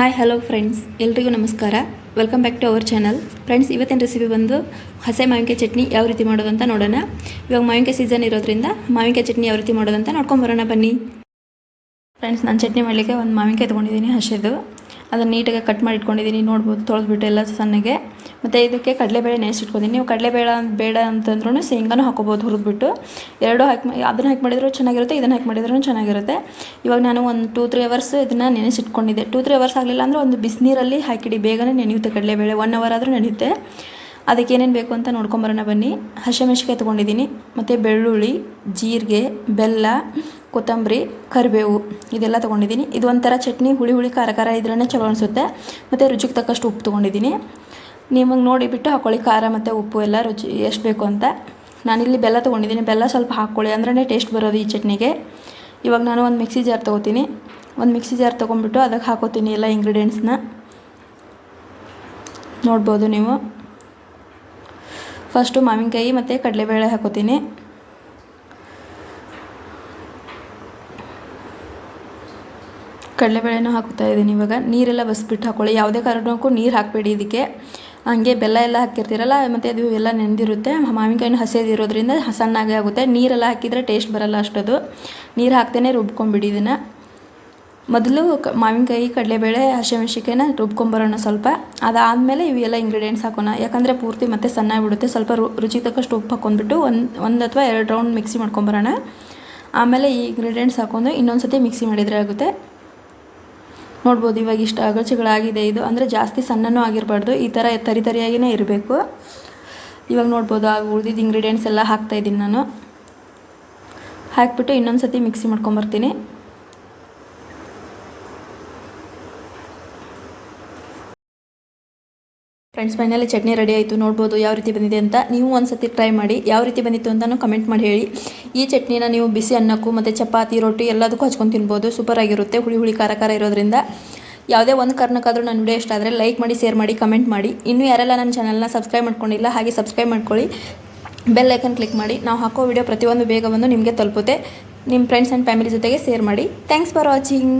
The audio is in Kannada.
ಹಾಯ್ ಹಲೋ ಫ್ರೆಂಡ್ಸ್ ಎಲ್ರಿಗೂ ನಮಸ್ಕಾರ. Welcome back to our channel friends ಇವತ್ತಿನ ರೆಸಿಪಿ ಬಂದು ಹಸೆ ಮಾವಿನಕಾಯಿ ಚಟ್ನಿ ಯಾವ ರೀತಿ ಮಾಡೋದು ಅಂತ ನೋಡೋಣ. ಇವಾಗ ಮಾವಿನಕಾಯಿ ಸೀಸನ್ ಇರೋದ್ರಿಂದ ಮಾವಿನಕಾಯಿ ಚಟ್ನಿ ಯಾವ ರೀತಿ ಮಾಡೋದು ಅಂತ ನೋಡ್ಕೊಂಬರೋಣ ಬನ್ನಿ. ಫ್ರೆಂಡ್ಸ್ ನಾನು ಚಟ್ನಿ ಮಾಡಲಿಕ್ಕೆ ಒಂದು ಮಾವಿನಕಾಯಿ ತೊಗೊಂಡಿದ್ದೀನಿ ಹಸಿದು. ಅದನ್ನು ನೀಟಾಗಿ ಕಟ್ ಮಾಡಿ ಇಟ್ಕೊಂಡಿದ್ದೀನಿ ನೋಡ್ಬೋದು, ತೊಳೆದ್ಬಿಟ್ಟು ಎಲ್ಲ ಸಣ್ಣಗೆ. ಮತ್ತು ಇದಕ್ಕೆ ಕಡಲೆಬೇಳೆ ನೆನೆಸಿಟ್ಕೊಂಡಿದ್ದೀನಿ ನೀವು ಕಡಲೆಬೇಳೆ ಬೇಡ ಅಂತಂದ್ರೂ ಶೇಂಗಾನು ಹಾಕೋಬೋದು ಹುರಿದ್ಬಿಟ್ಟು. ಎರಡು ಹಾಕಿ ಅದನ್ನು ಹಾಕಿ ಮಾಡಿದ್ರು ಚೆನ್ನಾಗಿರುತ್ತೆ, ಇದನ್ನು ಹಾಕಿ ಮಾಡಿದ್ರೂ ಚೆನ್ನಾಗಿರುತ್ತೆ. ಇವಾಗ ನಾನು ಒಂದು ಟೂ ತ್ರೀ ಅವರ್ಸ್ ಇದನ್ನು ನೆನೆಸಿಟ್ಕೊಂಡಿದ್ದೆ. ಟೂ ತ್ರೀ ಅವರ್ಸ್ ಆಗಲಿಲ್ಲ ಅಂದರೆ ಒಂದು ಬಿಸಿನೀರಲ್ಲಿ ಹಾಕಿಡಿ, ಬೇಗನೆ ನೆನೆಯುತ್ತೆ ಕಡಲೆಬೇಳೆ. ಒನ್ ಅವರ್ ಆದರೂ ನೆನೆಯುತ್ತೆ. ಅದಕ್ಕೆ ಏನೇನು ಬೇಕು ಅಂತ ನೋಡ್ಕೊಂಬರೋಣ ಬನ್ನಿ. ಹಸಿಮೆಣ್ಸಿಕಾಯಿ ತೊಗೊಂಡಿದ್ದೀನಿ ಮತ್ತು ಬೆಳ್ಳುಳ್ಳಿ, ಜೀರಿಗೆ, ಬೆಲ್ಲ ಕೊತ್ತಂಬರಿ, ಕರಿಬೇವು ಇದೆಲ್ಲ ತೊಗೊಂಡಿದ್ದೀನಿ. ಇದು ಒಂಥರ ಚಟ್ನಿ, ಹುಳಿ ಹುಳಿ, ಖಾರ ಖಾರ ಇದ್ರೇ ಚಲೋ ಅನಿಸುತ್ತೆ. ಮತ್ತು ರುಚಿಗೆ ತಕ್ಕಷ್ಟು ಉಪ್ಪು ತೊಗೊಂಡಿದ್ದೀನಿ. ನಿಮಗೆ ನೋಡಿಬಿಟ್ಟು ಹಾಕ್ಕೊಳ್ಳಿ ಖಾರ ಮತ್ತು ಉಪ್ಪು ಎಲ್ಲ ರುಚಿ ಎಷ್ಟು ಬೇಕು ಅಂತ. ನಾನಿಲ್ಲಿ ಬೆಲ್ಲ ತೊಗೊಂಡಿದ್ದೀನಿ. ಬೆಲ್ಲ ಸ್ವಲ್ಪ ಹಾಕ್ಕೊಳ್ಳಿ ಅಂದ್ರೇ ಟೇಸ್ಟ್ ಬರೋದು ಈ ಚಟ್ನಿಗೆ. ಇವಾಗ ನಾನು ಒಂದು ಮಿಕ್ಸಿ ಜಾರ್ ತೊಗೋತೀನಿ. ಒಂದು ಮಿಕ್ಸಿ ಜಾರ್ ತೊಗೊಂಡ್ಬಿಟ್ಟು ಅದಕ್ಕೆ ಹಾಕೋತೀನಿ ಎಲ್ಲ ಇಂಗ್ರೀಡಿಯೆಂಟ್ಸ್ನ ನೋಡ್ಬೋದು ನೀವು. ಫಸ್ಟು ಮಾವಿನಕಾಯಿ ಮತ್ತು ಕಡಲೆಬೇಳೆ ಹಾಕೋತೀನಿ. ಕಡಲೆಬೇಳೆನೂ ಹಾಕುತ್ತಾ ಇದ್ದೀನಿ ಇವಾಗ. ನೀರೆಲ್ಲ ಬಸ್ಬಿಟ್ಟು ಹಾಕೊಳ್ಳಿ. ಯಾವುದೇ ಕಾರಣಕ್ಕೂ ನೀರು ಹಾಕಬೇಡಿ ಇದಕ್ಕೆ. ಹಾಗೆ ಬೆಲ್ಲ ಎಲ್ಲ ಹಾಕಿರ್ತೀರಲ್ಲ, ಮತ್ತು ಅದು ಎಲ್ಲ ನೆನೆದಿರುತ್ತೆ ಮಾವಿನಕಾಯಿನ ಹಸಿದಿರೋದ್ರಿಂದ ಸಣ್ಣಗೆ ಆಗುತ್ತೆ. ನೀರೆಲ್ಲ ಹಾಕಿದರೆ ಟೇಸ್ಟ್ ಬರಲ್ಲ ಅಷ್ಟದು. ನೀರು ಹಾಕ್ತೇನೆ ರುಬ್ಕೊಂಬಿಡಿ ಇದನ್ನು. ಮೊದಲು ಕ, ಮಾವಿನಕಾಯಿ, ಕಡಲೆಬೇಳೆ ಹಸಿಮೆಣ್ಸಿಕಾಯಿನ ರುಬ್ಕೊಂಬರೋಣ ಸ್ವಲ್ಪ. ಅದಾದಮೇಲೆ ಇವೆಲ್ಲ ಇಂಗ್ರೀಡಿಯೆಂಟ್ಸ್ ಹಾಕೋಣ. ಯಾಕಂದರೆ ಪೂರ್ತಿ ಮತ್ತೆ ಸಣ್ಣ ಬಿಡುತ್ತೆ. ಸ್ವಲ್ಪ ರು ರುಚಿ ತಕ್ಕಷ್ಟು ಉಪ್ಪು ಹಾಕೊಂಡ್ಬಿಟ್ಟು ಒಂದು ಒಂದು ಅಥವಾ ಎರಡು ರೌಂಡ್ ಮಿಕ್ಸಿ ಮಾಡ್ಕೊಂಬರೋಣ. ಆಮೇಲೆ ಈ ಇಂಗ್ರೀಡಿಯೆಂಟ್ಸ್ ಹಾಕೊಂಡು ಇನ್ನೊಂದು ಸತಿ ಮಿಕ್ಸಿ ಮಾಡಿದರೆ ಆಗುತ್ತೆ. ನೋಡ್ಬೋದು, ಇವಾಗ ಇಷ್ಟು ಅಗಚಿಗಳಾಗಿದೆ ಇದು. ಅಂದರೆ ಜಾಸ್ತಿ ಸಣ್ಣನೂ ಆಗಿರಬಾರ್ದು, ಈ ಥರ ತರಿ ತರಿಯಾಗಿಯೇ ಇರಬೇಕು. ಇವಾಗ ನೋಡ್ಬೋದು, ಆ ಉಳಿದಿದ್ದ ಇಂಗ್ರೀಡಿಯೆಂಟ್ಸ್ ಎಲ್ಲ ಹಾಕ್ತಾಯಿದ್ದೀನಿ ನಾನು. ಹಾಕ್ಬಿಟ್ಟು ಇನ್ನೊಂದು ಸತಿ ಮಿಕ್ಸಿ ಮಾಡ್ಕೊಂಬರ್ತೀನಿ. ಫ್ರೆಂಡ್ಸ್ ಫೈನಲಿ ಚಟ್ನಿ ರೆಡಿ ಆಯಿತು. ನೋಡ್ಬೋದು ಯಾವ ರೀತಿ ಬಂದಿದೆ ಅಂತ. ನೀವು ಒಂದು ಸತಿ ಟ್ರೈ ಮಾಡಿ ಯಾವ ರೀತಿ ಬಂದಿತ್ತು ಅಂತಲೂ ಕಮೆಂಟ್ ಮಾಡಿ ಹೇಳಿ. ಈ ಚಟ್ನಿನ ನೀವು ಬಿಸಿ ಅನ್ನಕ್ಕೂ ಮತ್ತು ಚಪಾತಿ, ರೊಟ್ಟಿ ಎಲ್ಲದಕ್ಕೂ ಹಚ್ಕೊಂಡು ತಿನ್ಬೋದು. ಸೂಪರ್ ಆಗಿರುತ್ತೆ. ಹುಳಿ ಹುಳಿ ಖಾರ ಖಾರ ಇರೋದ್ರಿಂದ. ಯಾವುದೇ ಒಂದು ಕಾರಣಕ್ಕಾದರೂ ನನ್ನ ವಿಡಿಯೋ ಇಷ್ಟ ಆದರೆ ಲೈಕ್ ಮಾಡಿ ಶೇರ್ ಮಾಡಿ ಕಮೆಂಟ್ ಮಾಡಿ. ಇನ್ನೂ ಯಾರೆಲ್ಲ ನನ್ನ ಚಾನಲ್ನ ಸಬ್ಸ್ಕ್ರೈಬ್ ಮಾಡ್ಕೊಂಡಿಲ್ಲ, ಹಾಗೆ ಸಬ್ಸ್ಕ್ರೈಬ್ ಮಾಡ್ಕೊಳ್ಳಿ. ಬೆಲ್ ಐಕನ್ ಕ್ಲಿಕ್ ಮಾಡಿ. ನಾವು ಹಾಕೋ ವಿಡಿಯೋ ಪ್ರತಿಯೊಂದು ಬೇಗ ಬಂದು ನಿಮಗೆ ತಲುಪುತ್ತೆ. ನಿಮ್ಮ ಫ್ರೆಂಡ್ಸ್ ಆ್ಯಂಡ್ ಫ್ಯಾಮಿಲಿ ಜೊತೆಗೆ ಶೇರ್ ಮಾಡಿ. Thanks for watching